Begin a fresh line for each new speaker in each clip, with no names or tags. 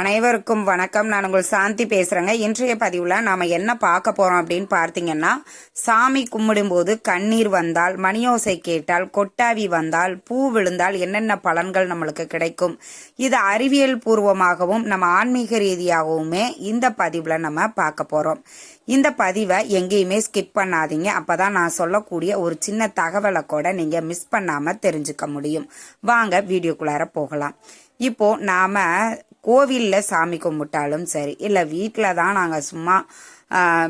அனைவருக்கும் வணக்கம். நான் உங்கள் சாந்தி பேசுறேங்க. இன்றைய பதிவுல நாம என்ன பார்க்க போறோம் அப்படின்னு பார்த்தீங்கன்னா சாமி கும்பிடும்போது கண்ணீர் வந்தால் மணியோசை கேட்டால் கொட்டாவி வந்தால் பூ விழுந்தால் என்னென்ன பலன்கள் நம்மளுக்கு கிடைக்கும்? இது அறிவியல் பூர்வமாகவும் நம்ம ஆன்மீக ரீதியாகவுமே இந்த பதிவுல நம்ம பார்க்க போறோம். இந்த பதிவை எங்கேயுமே ஸ்கிப் பண்ணாதீங்க. அப்பதான் நான் சொல்லக்கூடிய ஒரு சின்ன தகவலை கூட நீங்க மிஸ் பண்ணாம தெரிஞ்சுக்க முடியும். வாங்க வீடியோக்குள்ளார போகலாம். இப்போ நாம கோவிலில் சாமி கும்பிட்டாலும் சரி இல்லை வீட்டில் தான் நாங்கள் சும்மா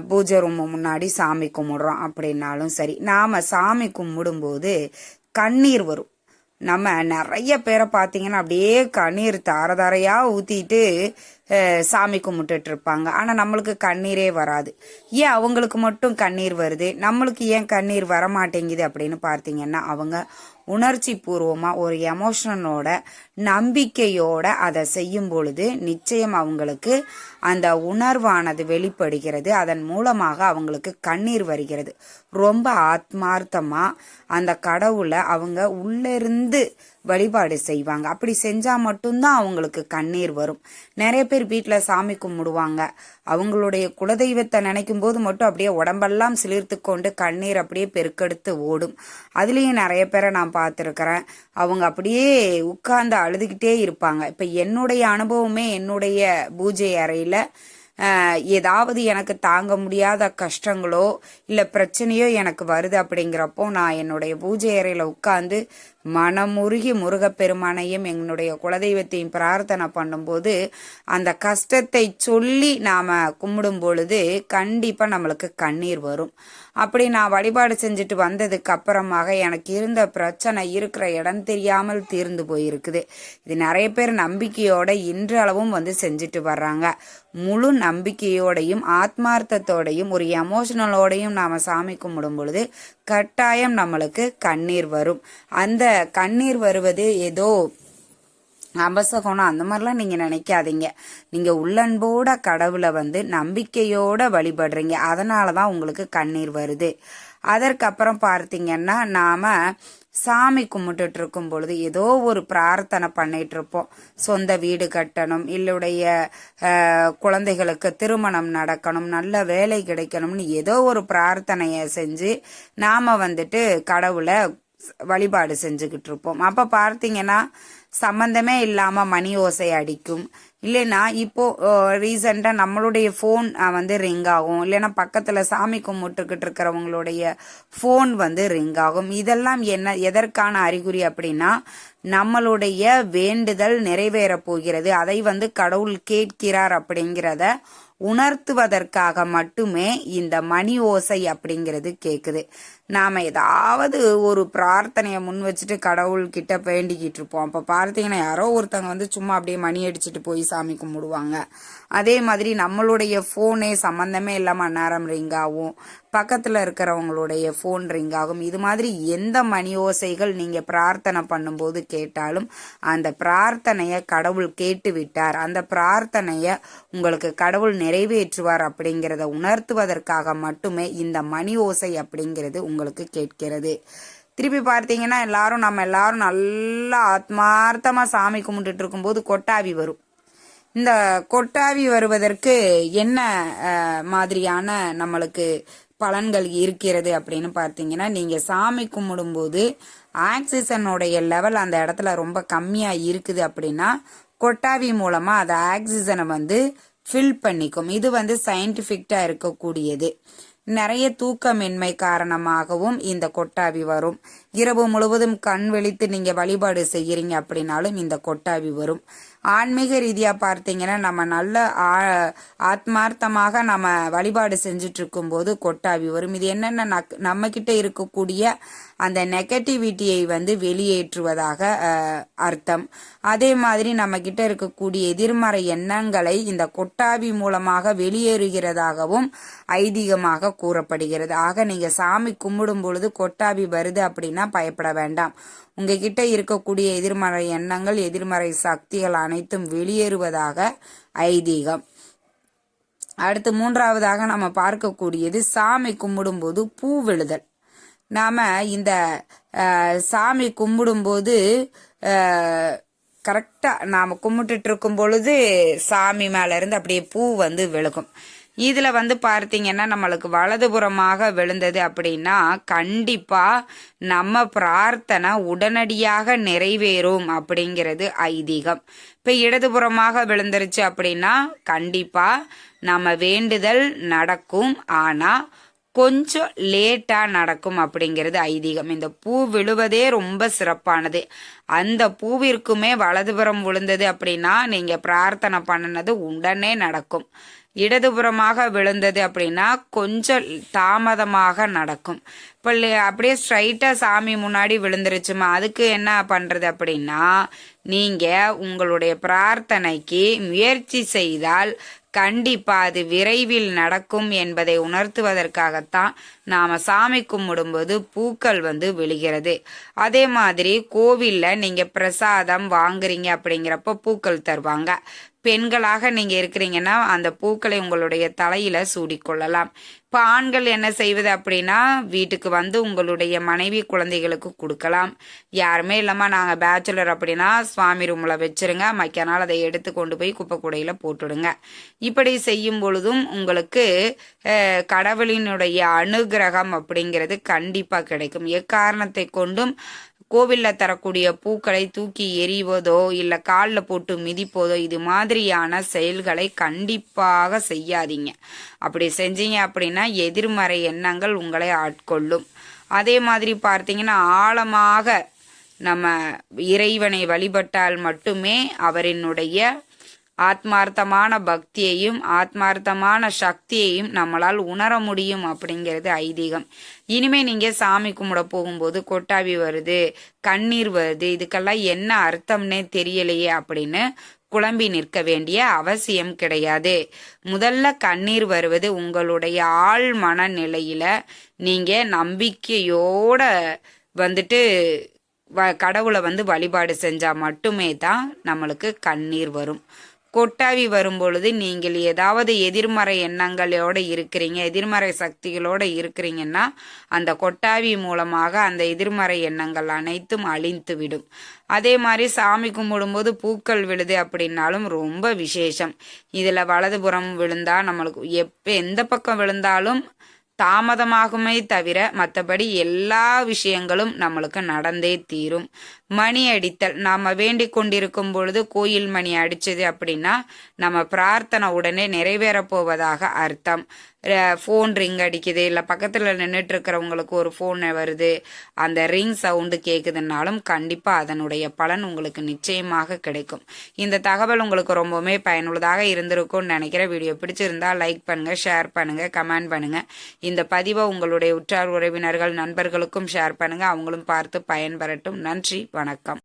பூஜை ரூம் முன்னாடி சாமி கும்பிடுறோம் அப்படின்னாலும் சரி நாம் சாமி கும்பிடும்போது கண்ணீர் வரும். நம்ம நிறைய பேரை பார்த்தீங்கன்னா அப்படியே கண்ணீர் தாரதாரையாக ஊற்றிட்டு சாமி கும்பிட்டுட்டு இருப்பாங்க ஆனா நம்மளுக்கு கண்ணீரே வராது. ஏன் அவங்களுக்கு மட்டும் கண்ணீர் வருது? நம்மளுக்கு ஏன் கண்ணீர் வர மாட்டேங்குது அப்படின்னு பார்த்தீங்கன்னா அவங்க உணர்ச்சி பூர்வமாக ஒரு எமோஷனோட நம்பிக்கையோட அதை செய்யும் பொழுது நிச்சயம் அவங்களுக்கு அந்த உணர்வானது வெளிப்படுகிறது. அதன் மூலமாக அவங்களுக்கு கண்ணீர் வருகிறது. ரொம்ப ஆத்மார்த்தமாக அந்த கடவுளை அவங்க உள்ளிருந்து வழிபாடு செய்வாங்க. அப்படி செஞ்சா மட்டும்தான் அவங்களுக்கு கண்ணீர் வரும். நிறைய பேர் வீட்டில் சாமி கும்பிடுவாங்க. அவங்களுடைய குலதெய்வத்தை நினைக்கும் போது மட்டும் அப்படியே உடம்பெல்லாம் சிலிர்த்து கொண்டு கண்ணீர் அப்படியே பெருக்கெடுத்து ஓடும். அதுலேயும் நிறைய பேரை நான் பார்த்துருக்கிறேன். அவங்க அப்படியே உட்கார்ந்து அழுதுகிட்டே இருப்பாங்க. இப்போ என்னுடைய அனுபவமே என்னுடைய பூஜை அறையில் ஏதாவது எனக்கு தாங்க முடியாத கஷ்டங்களோ இல்லை பிரச்சனையோ எனக்கு வருது அப்படிங்கிறப்போ நான் என்னுடைய பூஜை அறையில் உட்காந்து மனமுருகி முருகப்பெருமானையும் என்னுடைய குலதெய்வத்தையும் பிரார்த்தனை பண்ணும்போது அந்த கஷ்டத்தை சொல்லி நாம் கும்பிடும் பொழுது கண்டிப்பாக நம்மளுக்கு கண்ணீர் வரும். அப்படி நான் வழிபாடு செஞ்சுட்டு வந்ததுக்கு அப்புறமாக எனக்கு இருந்த பிரச்சனை இருக்கிற இடம் தெரியாமல் தீர்ந்து போயிருக்குது. இது நிறைய பேர் நம்பிக்கையோட இன்றளவும் வந்து செஞ்சுட்டு வர்றாங்க. முழு நம்பிக்கையோடையும் ஆத்மார்த்தத்தோடையும் ஒரு எமோஷனலோடையும் நாம் சாமி கும்பிடும் பொழுது கட்டாயம் நம்மளுக்கு கண்ணீர் வரும். அந்த கண்ணீர் வருவது ஏதோ அபசகுணம் அந்த மாதிரிலாம் நீங்க நினைக்காதீங்க. நீங்க உள்ளன்போட கடவுளை வந்து நம்பிக்கையோட வழிபடுறீங்க. அதனால தான் உங்களுக்கு கண்ணீர் வருது. அதற்கப்புறம் பார்த்தீங்கன்னா நாம சாமி கும்பிட்டுட்டு இருக்கும் பொழுது ஏதோ ஒரு பிரார்த்தனை பண்ணிட்டு இருப்போம் சொந்த வீடு கட்டணும் இல்லுடைய குழந்தைகளுக்கு திருமணம் நடக்கணும் நல்ல வேலை கிடைக்கணும்னு ஏதோ ஒரு பிரார்த்தனையை செஞ்சு நாம வந்துட்டு கடவுளை வழிபாடு செஞ்சுக்கிட்டு இருப்போம் அப்போ பார்த்தீங்கன்னா சம்பந்தமே இல்லாமல் மணி ஓசை அடிக்கும். இல்லைன்னா இப்போ ரீசெண்டாக நம்மளுடைய ஃபோன் வந்து ரிங் ஆகும். இல்லைன்னா பக்கத்தில் சாமி கும்பிட்டுக்கிட்டு இருக்கிறவங்களுடைய ஃபோன் வந்து ரிங் ஆகும். இதெல்லாம் என்ன எதற்கான அறிகுறி அப்படின்னா நம்மளுடைய வேண்டுதல் நிறைவேற போகிறது. அதை வந்து கடவுள் கேட்கிறார் அப்படிங்கிறத உணர்த்துவதற்காக மட்டுமே இந்த மணி ஓசை அப்படிங்கிறது கேட்குது நாம் ஏதாவது ஒரு பிரார்த்தனையை முன் வச்சுட்டு கடவுள்கிட்ட வேண்டிக்கிட்டு இருப்போம். அப்போ பார்த்தீங்கன்னா யாரோ ஒருத்தவங்க வந்து சும்மா அப்படியே மணி அடிச்சுட்டு போய் சாமி கும்பிடுவாங்க. அதே மாதிரி நம்மளுடைய ஃபோனே சம்மந்தமே இல்லாமல் அந்நேரம் ரிங் பக்கத்தில் இருக்கிறவங்களுடைய ஃபோன் ரிங் ஆகும். இது மாதிரி எந்த மணி ஓசைகள் நீங்கள் பிரார்த்தனை பண்ணும்போது கேட்டாலும் அந்த பிரார்த்தனையை கடவுள் கேட்டு விட்டார் அந்த பிரார்த்தனையை உங்களுக்கு கடவுள் நிறைவேற்றுவார் அப்படிங்கிறத உணர்த்துவதற்காக மட்டுமே இந்த மணி ஓசை அப்படிங்கிறது உங்களுக்கு கேட்கிறது. திருப்பி பார்த்தீங்கன்னா எல்லாரும் நம்ம எல்லாரும் நல்லா ஆத்மார்த்தமாக சாமி கும்பிட்டுட்டு இருக்கும்போது கொட்டாவி வரும். இந்த கொட்டாவி வருவதற்கு என்ன மாதிரியான நம்மளுக்கு பலன்கள் இருக்கிறது அப்படின்னு பார்த்தீங்கன்னா நீங்கள் சாமி கும்பிடும்போது ஆக்சிஜனுடைய லெவல் அந்த இடத்துல ரொம்ப கம்மியாக இருக்குது அப்படின்னா கொட்டாவி மூலமாக அந்த ஆக்சிஜனை வந்து ஃபில் பண்ணிக்கும். இது வந்து சயின்டிஃபிக்டாக இருக்கக்கூடியது. நிறைய தூக்கமின்மை காரணமாகவும் இந்த கொட்டாவி வரும். இரவு முழுவதும் கண் வெளித்து நீங்க வழிபாடு செய்கிறீங்க அப்படின்னாலும் இந்த கொட்டாவி வரும். ஆன்மீக ரீதியா பார்த்தீங்கன்னா நம்ம நல்ல ஆ- ஆத்மார்த்தமாக நம்ம வழிபாடு செஞ்சுட்டு இருக்கும்போது கொட்டாவி வரும். இது என்னென்ன நக்- நம்ம கிட்ட இருக்கக்கூடிய அந்த நெகட்டிவிட்டியை வந்து வெளியேற்றுவதாக அர்த்தம். அதே மாதிரி நம்ம கிட்ட இருக்கக்கூடிய எதிர்மறை எண்ணங்களை இந்த கொட்டாவி மூலமாக வெளியேறுகிறதாகவும் ஐதீகமாக கூறப்படுகிறது. ஆக நீங்க சாமி கும்பிடும் பொழுது கொட்டாவி வருது அப்படின்னா பயப்பட வேண்டாம். உங்ககிட்ட இருக்கக்கூடிய எதிர்மறை எண்ணங்கள் எதிர்மறை சக்திகள் அனைத்தும் வெளியேறுவதாக ஐதீகம். அடுத்து மூன்றாவதாக நம்ம பார்க்கக்கூடியது சாமி கும்பிடும்போது பூ விழுதல். நாம இந்த சாமி கும்பிடும்போது அஹ், கரெக்டாக நாம் கும்பிட்டுட்டு இருக்கும் பொழுது சாமி மேல இருந்து அப்படியே பூ வந்து விழுகும். இதில் வந்து பார்த்தீங்கன்னா நம்மளுக்கு வலதுபுறமாக விழுந்தது அப்படின்னா கண்டிப்பாக நம்ம பிரார்த்தனை உடனடியாக நிறைவேறும் அப்படிங்கிறது ஐதீகம். இப்போ இடதுபுறமாக விழுந்துருச்சு அப்படின்னா கண்டிப்பாக நம்ம வேண்டுதல் நடக்கும். ஆனால் கொஞ்சம் லேட்டாக நடக்கும் அப்படிங்கிறது ஐதீகம். இந்த பூ விழுவதே ரொம்ப சிறப்பானது. அந்த பூவிற்குமே வலதுபுறம் விழுந்தது அப்படின்னா நீங்கள் பிரார்த்தனை பண்ணினது உடனே நடக்கும். இடதுபுறமாக விழுந்தது அப்படின்னா கொஞ்சம் தாமதமாக நடக்கும். இப்போ அப்படியே ஸ்ட்ரைட்டாக சாமி முன்னாடி விழுந்துருச்சுமா அதுக்கு என்ன பண்ணுறது அப்படின்னா நீங்கள் உங்களுடைய பிரார்த்தனைக்கு முயற்சி செய்தால் கண்டிப்பாக அது விரைவில் நடக்கும் என்பதை உணர்த்துவதற்காகத்தான் நாம் சாமி கும்பிடும்போது பூக்கள் வந்து விழுகிறது. அதே மாதிரி கோவிலில் நீங்கள் பிரசாதம் வாங்குறீங்க அப்படிங்கிறப்ப பூக்கள் தருவாங்க. பெண்களாக நீங்க இருக்கிறீங்கன்னா அந்த பூக்களை உங்களுடைய தலையில சூடிக்கொள்ளலாம். இப்போ ஆண்கள் என்ன செய்வது அப்படின்னா வீட்டுக்கு வந்து உங்களுடைய மனைவி குழந்தைகளுக்கு கொடுக்கலாம். யாருமே இல்லாமல் நாங்கள் பேச்சுலர் அப்படின்னா சுவாமி ரூமில் வச்சிருங்க. மக்க நாள் அதை எடுத்து கொண்டு போய் குப்பை கூடையில் போட்டுடுங்க. இப்படி செய்யும் பொழுதும் உங்களுக்கு கடவுளினுடைய அனுகிரகம் அப்படிங்கிறது கண்டிப்பாக கிடைக்கும். எக்காரணத்தை கொண்டும் கோவிலில் தரக்கூடிய பூக்களை தூக்கி எறிவதோ இல்லை காலில் போட்டு மிதிப்பதோ இது மாதிரியான செயல்களை கண்டிப்பாக செய்யாதீங்க. அப்படி செஞ்சீங்க அப்படின்னா எதிர்மறை எண்ணங்கள் உங்களை ஆட்கொள்ளும். அதே மாதிரி பார்த்தீங்கன்னா ஆழமாக நம்ம இறைவனை வழிபட்டால் மட்டுமே அவரினுடைய ஆத்மார்த்தமான பக்தியையும் ஆத்மார்த்தமான சக்தியையும் நம்மளால் உணர முடியும் அப்படிங்கிறது ஐதீகம். இனிமே நீங்க சாமி கும்பிட போகும்போது கொட்டாவி வருது கண்ணீர் வருது இதுக்கெல்லாம் என்ன அர்த்தம்னே தெரியலையே அப்படின்னு குழம்பி நிற்க வேண்டிய அவசியம் கிடையாது. முதல்ல கண்ணீர் வருவது உங்களுடைய ஆள் மனநிலையில நீங்க நம்பிக்கையோட வந்துட்டு கடவுளை வந்து வழிபாடு செஞ்சா மட்டுமே தான் நம்மளுக்கு கண்ணீர் வரும். கொட்டாவி வரும்பொழுது நீங்கள் ஏதாவது எதிர்மறை எண்ணங்களோடு இருக்கிறீங்க எதிர்மறை சக்திகளோடு இருக்கிறீங்கன்னா அந்த கொட்டாவி மூலமாக அந்த எதிர்மறை எண்ணங்கள் அனைத்தும் அழிந்து விடும் அதே மாதிரி சாமி கும்பிடும்போது பூக்கள் விழுது அப்படின்னாலும் ரொம்ப விசேஷம். இதில் வலதுபுறம் விழுந்தால் நம்மளுக்கு எப்போ எந்த பக்கம் விழுந்தாலும் தாமதமாகுமே தவிர மற்றபடி எல்லா விஷயங்களும் நம்மளுக்கு நடந்தே தீரும். மணி அடித்தல். நாம் வேண்டி கொண்டிருக்கும் பொழுது கோயில் மணி அடிச்சது அப்படின்னா நம்ம பிரார்த்தனை உடனே நிறைவேற போவதாக அர்த்தம். ஃபோன் ரிங் அடிக்குது. இல்லை பக்கத்தில் நின்றுட்டு இருக்கிறவங்களுக்கு ஒரு ஃபோன் வருது. அந்த ரிங் சவுண்டு கேட்குதுனாலும் கண்டிப்பாக அதனுடைய பலன் உங்களுக்கு நிச்சயமாக கிடைக்கும். இந்த தகவல் உங்களுக்கு ரொம்பவுமே பயனுள்ளதாக இருந்திருக்கும்னு நினைக்கிற வீடியோ பிடிச்சிருந்தா லைக் பண்ணுங்கள் ஷேர் பண்ணுங்கள் கமெண்ட் பண்ணுங்கள் இந்த பதிவை உங்களுடைய உற்றார் உறவினர்கள் நண்பர்களுக்கும் ஷேர் பண்ணுங்கள் அவங்களும் பார்த்து பயன்பெறட்டும். நன்றி வணக்கம்.